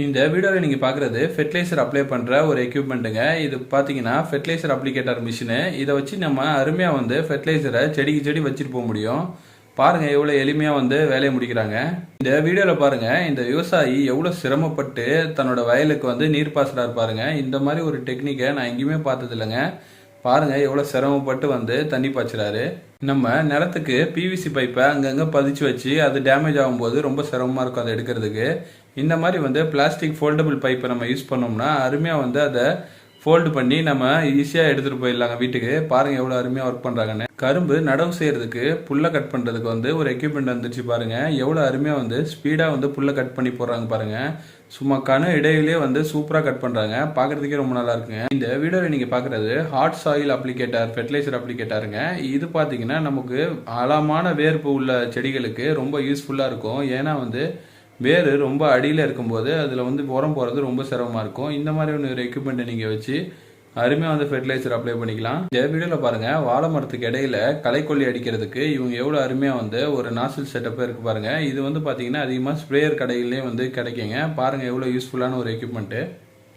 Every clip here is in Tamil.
இந்த வீடியோவில் நீங்கள் பார்க்குறது ஃபெர்டிலைசர் அப்ளை பண்ணுற ஒரு எக்யூப்மெண்ட்டுங்க இது பார்த்தீங்கன்னா ஃபெர்டிலைசர் அப்ளிகேட்டர் மிஷினு இதை வச்சு நம்ம அருமையாக வந்து ஃபெர்டிலைசரை செடிக்கு செடி வச்சுட்டு போக முடியும். பாருங்க எவ்வளோ எளிமையாக வந்து வேலையை முடிக்கிறாங்க. இந்த வீடியோவில் பாருங்க இந்த விவசாயி எவ்வளோ சிரமப்பட்டு தன்னோட வயலுக்கு வந்து நீர் பாசுறாரு பாருங்கள் இந்த மாதிரி ஒரு டெக்னிக்கை நான் எங்கேயுமே பார்த்தது இல்லைங்க எவ்வளோ சிரமப்பட்டு வந்து தண்ணி பாய்ச்சுறாரு. நம்ம நிலத்துக்கு பிவிசி பைப்பை அங்கங்கே பதிச்சு வச்சு அது டேமேஜ் ஆகும்போது ரொம்ப சிரமமாக இருக்கும் அதை எடுக்கிறதுக்கு. இந்த மாதிரி வந்து பிளாஸ்டிக் ஃபோல்டபுள் பைப்பை நம்ம யூஸ் பண்ணோம்னா அருமையாக வந்து அதை ஃபோல்டு பண்ணி நம்ம ஈஸியாக எடுத்துகிட்டு போயிடலாங்க வீட்டுக்கு. பாருங்கள் எவ்வளோ அருமையாக ஒர்க் பண்ணுறாங்கன்னு கரும்பு நடவு செய்கிறதுக்கு புல்லை கட் பண்ணுறதுக்கு வந்து ஒரு எக்யூப்மெண்ட் வந்துருச்சு பாருங்கள் எவ்வளோ அருமையாக வந்து ஸ்பீடாக வந்து புல்லை கட் பண்ணி போடுறாங்க பாருங்கள் சும்மா கணு இடையிலே வந்து சூப்பராக கட் பண்ணுறாங்க பார்க்குறதுக்கே ரொம்ப நல்லா இருக்குங்க. இந்த வீடியோவில் நீங்கள் பார்க்குறது ஹாட் சாயில் அப்ளிகேட்டர் ஃபெர்டிலைசர் அப்ளிகேட்டருங்க இது பார்த்தீங்கன்னா நமக்கு ஆழமான வேர்ப்பு உள்ள செடிகளுக்கு ரொம்ப யூஸ்ஃபுல்லாக இருக்கும். ஏன்னா வந்து வேர் ரொம்ப அடியில் இருக்கும்போது அதில் வந்து உரம் போகிறது ரொம்ப சிரமமாக இருக்கும். இந்த மாதிரி ஒன்று ஒரு எக்யூப்மெண்ட்டை நீங்கள் வச்சு அருமையாக வந்து ஃபெர்டிலைசர் அப்ளை பண்ணிக்கலாம். இந்த வீடியோவில் பாருங்கள் வாழை மரத்துக்கு இடையில களைக்கொல்லி அடிக்கிறதுக்கு இவங்க எவ்வளோ அருமையாக வந்து ஒரு நாசில் செட்டப்பே இருக்குது பாருங்கள் இது வந்து பார்த்தீங்கன்னா அதிகமாக ஸ்ப்ரேயர் கடையிலேயே வந்து கிடைக்குங்க. பாருங்கள் எவ்வளோ யூஸ்ஃபுல்லான ஒரு எக்யூப்மெண்ட்டு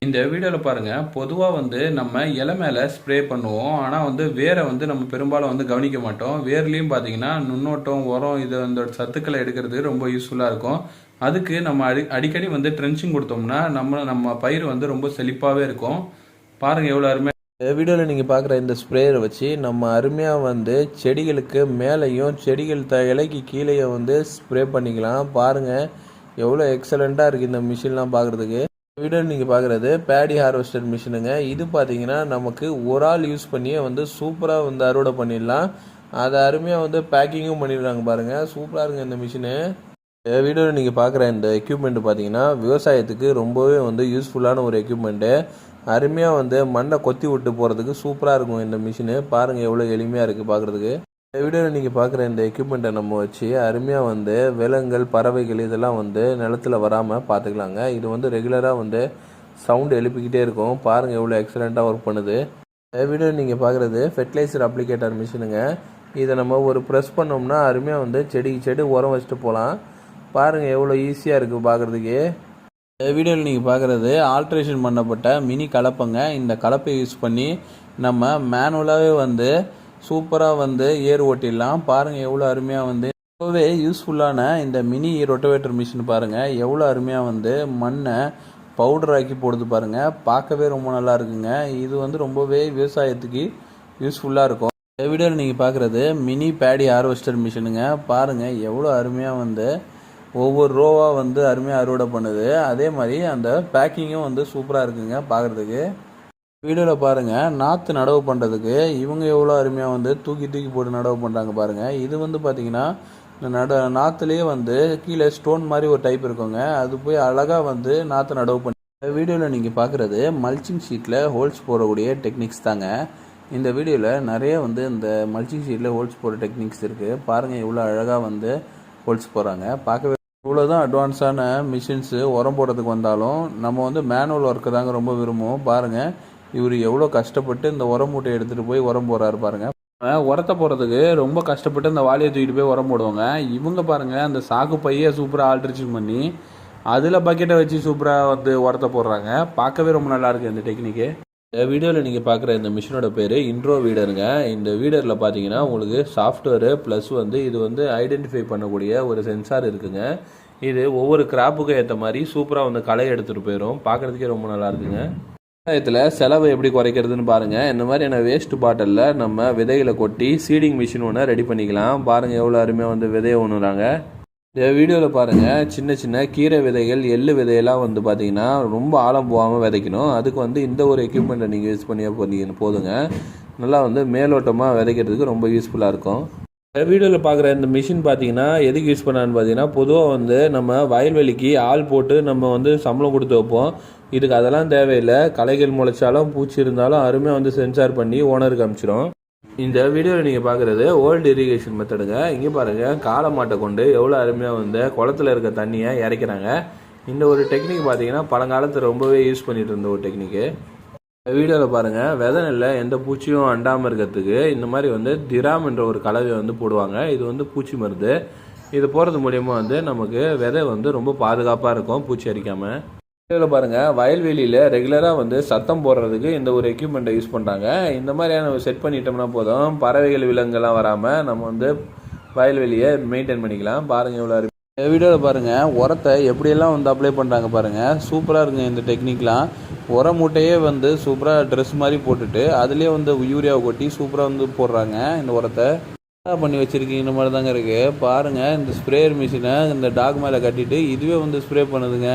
இந்த வீடியோவில் பாருங்கள் பொதுவாக வந்து நம்ம இலை மேலே ஸ்ப்ரே பண்ணுவோம். ஆனால் வந்து வேரை வந்து நம்ம பெரும்பாலும் வந்து கவனிக்க மாட்டோம். வேர்லேயும் பார்த்தீங்கன்னா நுண்ணோட்டம் உரம் இது அந்த சத்துக்களை எடுக்கிறது ரொம்ப யூஸ்ஃபுல்லாக இருக்கும். அதுக்கு நம்ம அடி அடிக்கடி வந்து ட்ரென்ச்சிங் கொடுத்தோம்னா நம்ம நம்ம பயிர் வந்து ரொம்ப செழிப்பாகவே இருக்கும். பாருங்கள் எவ்வளோ அருமையாக இந்த வீடியோவில் நீங்கள் பார்க்குற இந்த ஸ்ப்ரேயரை வச்சு நம்ம அருமையாக வந்து செடிகளுக்கு மேலேயும் செடிகள் த இலைக்கு கீழேயும் வந்து ஸ்ப்ரே பண்ணிக்கலாம். பாருங்கள் எவ்வளோ எக்ஸலண்ட்டாக இருக்குது இந்த மிஷின்லாம் பார்க்குறதுக்கு வீடியோ நீங்கள் பார்க்குறது பேடி ஹார்வெஸ்டர் மிஷினுங்க. இது பார்த்தீங்கன்னா நமக்கு ஒரு ஆள் யூஸ் பண்ணியே வந்து சூப்பராக வந்து அறுவடை பண்ணிடலாம். அதை அருமையாக வந்து பேக்கிங்கும் பண்ணிடுறாங்க பாருங்கள் சூப்பராக இருக்குங்க இந்த மிஷினு. இந்த வீடியோவில் நீங்கள் பார்க்குற இந்த எக்யூப்மெண்ட் பார்த்தீங்கன்னா விவசாயத்துக்கு ரொம்பவே வந்து யூஸ்ஃபுல்லான ஒரு எக்யூப்மெண்ட்டு அருமையாக வந்து மண்ணை கொத்தி விட்டு போகிறதுக்கு சூப்பராக இருக்கும் இந்த மிஷினு பாருங்கள் எவ்வளோ எளிமையாக இருக்குது பார்க்குறதுக்கு இந்த வீடியோவில் நீங்கள் பார்க்குற இந்த எக்யூப்மெண்ட்டை நம்ம வச்சு அருமையாக வந்து விலங்குகள் பறவைகள் இதெல்லாம் வந்து நிலத்துல வராமல் பார்த்துக்கலாங்க இது வந்து ரெகுலராக வந்து சவுண்டு எழுப்பிக்கிட்டே இருக்கும். பாருங்கள் எவ்வளோ எக்ஸலண்ட்டாக ஒர்க் பண்ணுது. இந்த வீடியோ நீங்கள் பார்க்குறது ஃபெர்டிலைசர் அப்ளிகேட்டர் மிஷினுங்க இதை நம்ம ஒரு ப்ரெஸ் பண்ணோம்னா அருமையாக வந்து செடிக்கு செடி உரம் வச்சுட்டு போகலாம் பாருங்கள் எவ்வளோ ஈஸியாக இருக்குது பார்க்குறதுக்கு இந்த வீடியோவில் நீங்கள் பார்க்குறது ஆல்ட்ரேஷன் பண்ணப்பட்ட மினி கலப்பைங்க. இந்த கலப்பை யூஸ் பண்ணி நம்ம மேனுவலாகவே வந்து சூப்பராக வந்து ஏர் ஓட்டிடலாம். பாருங்கள் எவ்வளோ அருமையாக வந்து. ரொம்பவே யூஸ்ஃபுல்லான இந்த மினி ரொட்டவேட்டர் மிஷின் பாருங்கள் எவ்வளோ அருமையாக வந்து மண்ணை பவுடர் ஆக்கி போடுது பாருங்கள் பார்க்கவே ரொம்ப நல்லா இருக்குங்க. இது வந்து ரொம்பவே விவசாயத்துக்கு யூஸ்ஃபுல்லாக இருக்கும். இந்த வீடியோவில் நீங்கள் பார்க்குறது மினி பேடி ஹார்வெஸ்டர் மிஷினுங்க பாருங்கள் எவ்வளோ அருமையாக வந்து ஒவ்வொரு ரோவாக வந்து அருமையாக அறுவடை பண்ணுது. அதே மாதிரி அந்த பேக்கிங்கும் வந்து சூப்பராக இருக்குங்க பார்க்குறதுக்கு வீடியோவில் பாருங்கள் நாற்று நடவு பண்ணுறதுக்கு இவங்க எவ்வளோ அருமையாக வந்து தூக்கி தூக்கி போட்டு நடவு பண்ணுறாங்க பாருங்கள் இது வந்து பார்த்திங்கன்னா நட நாற்றுலேயே வந்து கீழே ஸ்டோன் மாதிரி ஒரு டைப் இருக்குங்க. அது போய் அழகாக வந்து நாற்று நடவு பண்ணி வீடியோவில் நீங்கள் பார்க்குறது மல்ச்சிங் ஷீட்டில் ஹோல்ஸ் போடக்கூடிய டெக்னிக்ஸ் தாங்க. இந்த வீடியோவில் நிறைய வந்து இந்த மல்ச்சிங் ஷீட்டில் ஹோல்ஸ் போடுற டெக்னிக்ஸ் இருக்குது பாருங்கள் எவ்வளோ அழகாக வந்து ஹோல்ஸ் போடுறாங்க. பார்க்கவே இவ்வளோதான் அட்வான்ஸான மிஷின்ஸு உரம் போடுறதுக்கு வந்தாலும் நம்ம வந்து மேனுவல் ஒர்க்கு தாங்க ரொம்ப விரும்புவோம். பாருங்கள் இவர் எவ்வளோ கஷ்டப்பட்டு இந்த உரம் மூட்டையை எடுத்துகிட்டு போய் உரம் போடுறாரு பாருங்கள் உரத்தை போடுறதுக்கு ரொம்ப கஷ்டப்பட்டு அந்த வாளியை தூக்கிட்டு போய் உரம் போடுவாங்க. இவங்க பாருங்கள் அந்த சாக்கு பையை சூப்பராக ஆல்ட்ரேஷன் பண்ணி அதில் பக்கெட்டை வச்சு சூப்பராக வந்து உரத்தை போடுறாங்க. பார்க்கவே ரொம்ப நல்லாயிருக்கு இந்த டெக்னிக்கு வீடியோவில் நீங்கள் பார்க்குற இந்த மிஷினோட பேர் இன்ட்ரோ வீடருங்க. இந்த வீடரில் பார்த்தீங்கன்னா உங்களுக்கு சாஃப்ட்வேரு ப்ளஸ் வந்து இது வந்து ஐடென்டிஃபை பண்ணக்கூடிய ஒரு சென்சார் இருக்குங்க. இது ஒவ்வொரு கிராப்புக்கும் ஏற்ற மாதிரி சூப்பராக வந்து களை எடுத்துகிட்டு போயிடும் பார்க்குறதுக்கே ரொம்ப நல்லா இருக்குங்க. விவசாயத்தில் செலவை எப்படி குறைக்கிறதுன்னு பாருங்கள் இந்த மாதிரியான வேஸ்ட் பாட்டிலில் நம்ம விதைகளை கொட்டி சீடிங் மிஷின் ஒன்று ரெடி பண்ணிக்கலாம். பாருங்கள் எவ்வளோ அருமையாக வந்து விதையை ஒன்றுறாங்க இந்த வீடியோவில் பாருங்கள் சின்ன சின்ன கீரை விதைகள் எள்ளு விதையெல்லாம் வந்து பார்த்தீங்கன்னா ரொம்ப ஆழம் போகாமல் விதைக்கணும். அதுக்கு வந்து இந்த ஒரு எக்யூப்மெண்ட்டை நீங்கள் யூஸ் பண்ணியே போனீங்க போதுங்க. நல்லா வந்து மேலோட்டமாக விதைக்கிறதுக்கு ரொம்ப யூஸ்ஃபுல்லாக இருக்கும். இந்த வீடியோவில் பார்க்குற இந்த மிஷின் பார்த்தீங்கன்னா எதுக்கு யூஸ் பண்ணான்னு பார்த்தீங்கன்னா பொதுவாக வந்து நம்ம வயல்வெளிக்கு ஆள் போட்டு நம்ம வந்து சம்பளம் கொடுத்து வைப்போம். இதுக்கு அதெல்லாம் தேவையில்லை. களைகள் முளைச்சாலும் பூச்சி இருந்தாலும் அருமையாக வந்து சென்சார் பண்ணி ஓனருக்கு அனுப்பிச்சிடும் இந்த வீடியோவில் நீங்கள் பார்க்குறது ஓல்டு இரிகேஷன் மெத்தடுங்க இங்கே பாருங்கள் காளை மாட்டை கொண்டு எவ்வளோ அருமையாக வந்து குளத்துல இருக்க தண்ணியை இறைக்கிறாங்க. இந்த ஒரு டெக்னிக் பார்த்தீங்கன்னா பழங்காலத்தில் ரொம்பவே யூஸ் பண்ணிகிட்டு இருந்த ஒரு டெக்னிக்கு வீடியோவில் பாருங்கள் விதை நெல்லில் எந்த பூச்சியும் அண்டாமல் இருக்கிறதுக்கு இந்த மாதிரி வந்து திராம் என்ற ஒரு கலவையை வந்து போடுவாங்க. இது வந்து பூச்சி மருந்து. இது போடுறது மூலியமாக வந்து நமக்கு விதை வந்து ரொம்ப பாதுகாப்பாக இருக்கும் பூச்சி அரிக்காமல் இதில் பாருங்கள் வயல்வெளியில் ரெகுலராக வந்து சத்தம் போடுறதுக்கு இந்த ஒரு எக்யூப்மெண்ட்டை யூஸ் பண்ணுறாங்க இந்த மாதிரியான செட் பண்ணிட்டோம்னா போதும். பறவைகள் விலங்குகள்லாம் வராமல் நம்ம வந்து வயல்வெளியை மெயின்டைன் பண்ணிக்கலாம். பாருங்கள் இவ்வளோ இருக்கு இந்த வீடியோவில் பாருங்கள் உரத்தை எப்படியெல்லாம் வந்து அப்ளை பண்ணுறாங்க பாருங்கள் சூப்பராக இருக்குங்க இந்த டெக்னிக்லாம் உர மூட்டையே வந்து சூப்பராக ட்ரெஸ் மாதிரி போட்டுட்டு அதுலேயே வந்து யூரியாவை கொட்டி சூப்பராக வந்து போடுறாங்க இந்த உரத்தை. பண்ணி வச்சிருக்கீங்க இந்த மாதிரி தாங்க இருக்குது பாருங்கள் இந்த ஸ்ப்ரேயர் மிஷினை இந்த டாக் மேலே கட்டிட்டு இதுவே வந்து ஸ்ப்ரே பண்ணுதுங்க.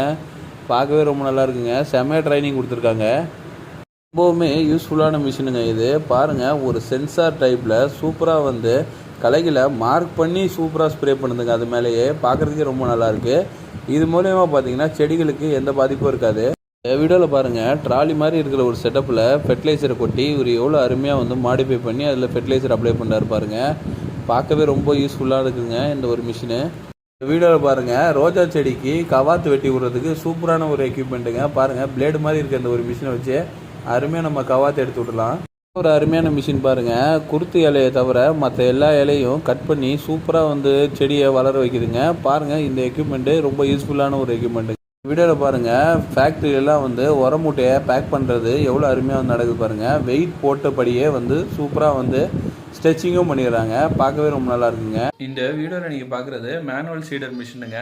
பார்க்கவே ரொம்ப நல்லா இருக்குங்க செம்மையாக ட்ரைனிங் கொடுத்துருக்காங்க. ரொம்பவுமே யூஸ்ஃபுல்லான மிஷினுங்க இது. பாருங்கள் ஒரு சென்சார் டைப்பில் சூப்பராக வந்து கலைகளை மார்க் பண்ணி சூப்பராக ஸ்ப்ரே பண்ணுதுங்க. அது மேலேயே பார்க்குறதுக்கே ரொம்ப நல்லாயிருக்கு. இது மூலயமா பார்த்தீங்கன்னா செடிகளுக்கு எந்த பாதிப்பும் இருக்காது. வீடியோவில் பாருங்கள் ட்ராலி மாதிரி இருக்கிற ஒரு செட்டப்பில் ஃபெர்டிலைசரை கொட்டி இவர் எவ்வளோ அருமையாக வந்து மாடிஃபை பண்ணி அதில் ஃபெர்டிலைசர் அப்ளை பண்ணாரு பாருங்க. பார்க்கவே ரொம்ப யூஸ்ஃபுல்லாக இருக்குங்க இந்த ஒரு மிஷினு இந்த வீடியோவில் பாருங்கள் ரோஜா செடிக்கு கவாத்து வெட்டி விடுறதுக்கு சூப்பரான ஒரு எக்யூப்மெண்ட்டுங்க பாருங்கள் பிளேடு மாதிரி இருக்க இந்த ஒரு மிஷினை வச்சு. அருமையாக நம்ம கவாத்து எடுத்து விடலாம் ஒரு அருமையான மிஷின் பாருங்கள் குருத்து இலையை தவிர மற்ற எல்லா இலையும் கட் பண்ணி சூப்பராக வந்து செடியை வளர வைக்குதுங்க. பாருங்கள் இந்த எக்யூப்மெண்ட்டு ரொம்ப யூஸ்ஃபுல்லான ஒரு எக்யூப்மெண்ட்டு வீடியோவில் பாருங்கள் ஃபேக்ட்ரியெல்லாம் வந்து உர மூட்டையை பேக் பண்ணுறது எவ்வளோ அருமையாக வந்து நடக்குது பாருங்கள் வெயிட் போட்டபடியே வந்து சூப்பராக வந்து ஸ்ட்ரெச்சிங்கும் பண்ணிடுறாங்க. பார்க்கவே ரொம்ப நல்லா இருக்குங்க. இந்த வீடியோவில் நீங்கள் பார்க்குறது மேனுவல் சீடர் மிஷினுங்க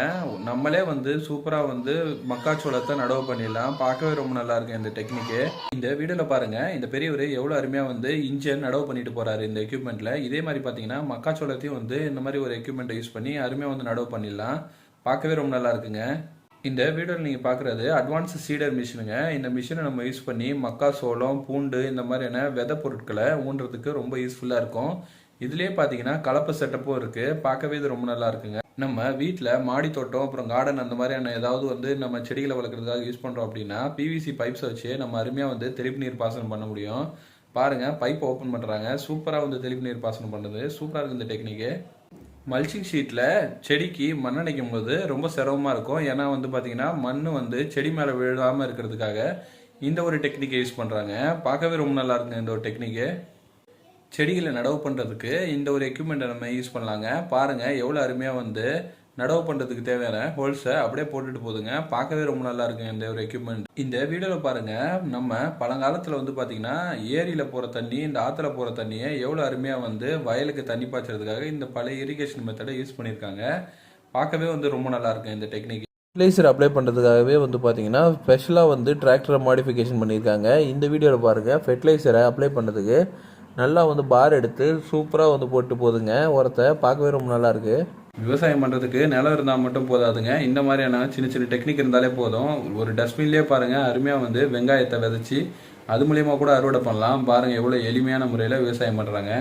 நம்மளே வந்து சூப்பராக வந்து மக்காச்சோளத்தை நடவு பண்ணிடலாம். பார்க்கவே ரொம்ப நல்லா இருக்கு இந்த டெக்னிக்கு இந்த வீடியோவில் பாருங்கள் இந்த பெரியவர் எவ்வளோ அருமையாக வந்து இன்ஜன் நடவு பண்ணிட்டு போகிறாரு இந்த எக்யூப்மெண்ட்டில் இதே மாதிரி பார்த்தீங்கன்னா மக்காச்சோளத்தையும் வந்து இந்த மாதிரி ஒரு எக்யூப்மெண்ட்டை யூஸ் பண்ணி அருமையாக வந்து நடவு பண்ணிடலாம். பார்க்கவே ரொம்ப நல்லா இருக்குங்க. இந்த வீடியோவில் நீங்கள் பார்க்குறது அட்வான்ஸ் சீடர் மிஷினுங்க இந்த மிஷினை நம்ம யூஸ் பண்ணி மக்கா சோளம் பூண்டு இந்த மாதிரியான விதை பொருட்களை ஊன்றதுக்கு ரொம்ப யூஸ்ஃபுல்லாக இருக்கும். இதுலேயே பார்த்தீங்கன்னா கலப்பு செட்டப்பும் இருக்குது பார்க்கவே இது ரொம்ப நல்லா இருக்குங்க. நம்ம வீட்டில் மாடி தோட்டம் அப்புறம் கார்டன் அந்த மாதிரியான ஏதாவது வந்து நம்ம செடிகளை வளர்க்குறதுக்காக யூஸ் பண்ணுறோம் அப்படின்னா பிவிசி பைப்ஸை வச்சு நம்ம அருமையாக வந்து தெளிப்பு நீர் பாசனம் பண்ண முடியும். பாருங்கள் பைப் ஓப்பன் பண்ணுறாங்க சூப்பராக வந்து தெளிப்பு நீர் பாசனம் பண்ணுது. சூப்பராக இருக்குது இந்த டெக்னிக்கு மல்ச்சிங் ஷீட்டில் செடிக்கு மண் அடைக்கும் போது ரொம்ப சிரமமாக இருக்கும். ஏன்னா வந்து பார்த்தீங்கன்னா மண் வந்து செடி மேலே விழாமல் இருக்கிறதுக்காக இந்த ஒரு டெக்னிக்கை யூஸ் பண்ணுறாங்க பார்க்கவே ரொம்ப நல்லா இருக்குங்க இந்த ஒரு டெக்னிக்கு செடிகளை நடவு பண்ணுறதுக்கு இந்த ஒரு எக்யூப்மெண்ட்டை நம்ம யூஸ் பண்ணலாங்க. பாருங்கள் எவ்வளோ அருமையாக வந்து நடவு பண்ணுறதுக்கு தேவையான ஹோல்ஸை அப்படியே போட்டுட்டு போதுங்க. பார்க்கவே ரொம்ப நல்லா இருக்குங்க இந்த ஒரு எக்யூப்மெண்ட் இந்த வீடியோவில் பாருங்கள் நம்ம பழங்காலத்தில் வந்து பார்த்தீங்கன்னா ஏரியில் போகிற தண்ணி இந்த ஆற்றுல போகிற தண்ணியை எவ்வளோ அருமையாக வந்து வயலுக்கு தண்ணி பாய்ச்சறதுக்காக இந்த பழைய இரிகேஷன் மெத்தடை யூஸ் பண்ணியிருக்காங்க பார்க்கவே வந்து ரொம்ப நல்லா இருக்கு இந்த டெக்னிக் ஃபெர்டிலைசர் அப்ளை பண்ணுறதுக்காகவே வந்து பார்த்தீங்கன்னா ஸ்பெஷலாக வந்து டிராக்டரை மாடிஃபிகேஷன் பண்ணியிருக்காங்க இந்த வீடியோவில் பாருங்கள் ஃபெர்டிலைசரை அப்ளை பண்ணுறதுக்கு நல்லா வந்து பார் எடுத்து சூப்பராக வந்து போட்டு போகுதுங்க உரத்தை பார்க்கவே ரொம்ப நல்லாயிருக்கு விவசாயம் பண்ணுறதுக்கு நிலம் இருந்தால் மட்டும் போதாதுங்க. இந்த மாதிரியான சின்ன சின்ன டெக்னிக் இருந்தாலே போதும். ஒரு டஸ்ட்பின்லேயே பாருங்கள் அருமையாக வந்து வெங்காயத்தை விதைச்சி அது மூலயமா கூட அறுவடை பண்ணலாம். பாருங்கள் எவ்வளோ எளிமையான முறையில் விவசாயம் பண்ணுறாங்க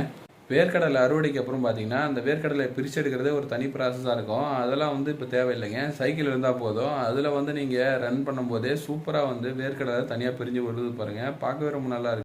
வேர்க்கடலை அறுவடைக்கு அப்புறம் பார்த்தீங்கன்னா அந்த வேர்க்கடலை பிரித்து எடுக்கிறதே ஒரு தனி ப்ராசஸாக இருக்கும். அதெல்லாம் வந்து இப்போ தேவையில்லைங்க. சைக்கிள் இருந்தால் போதும். அதில் வந்து நீங்கள் ரன் பண்ணும்போதே சூப்பராக வந்து வேர்க்கடலை தனியாக பிரிஞ்சு விடுறது பாருங்கள் பார்க்கவே ரொம்ப நல்லா இருக்கும்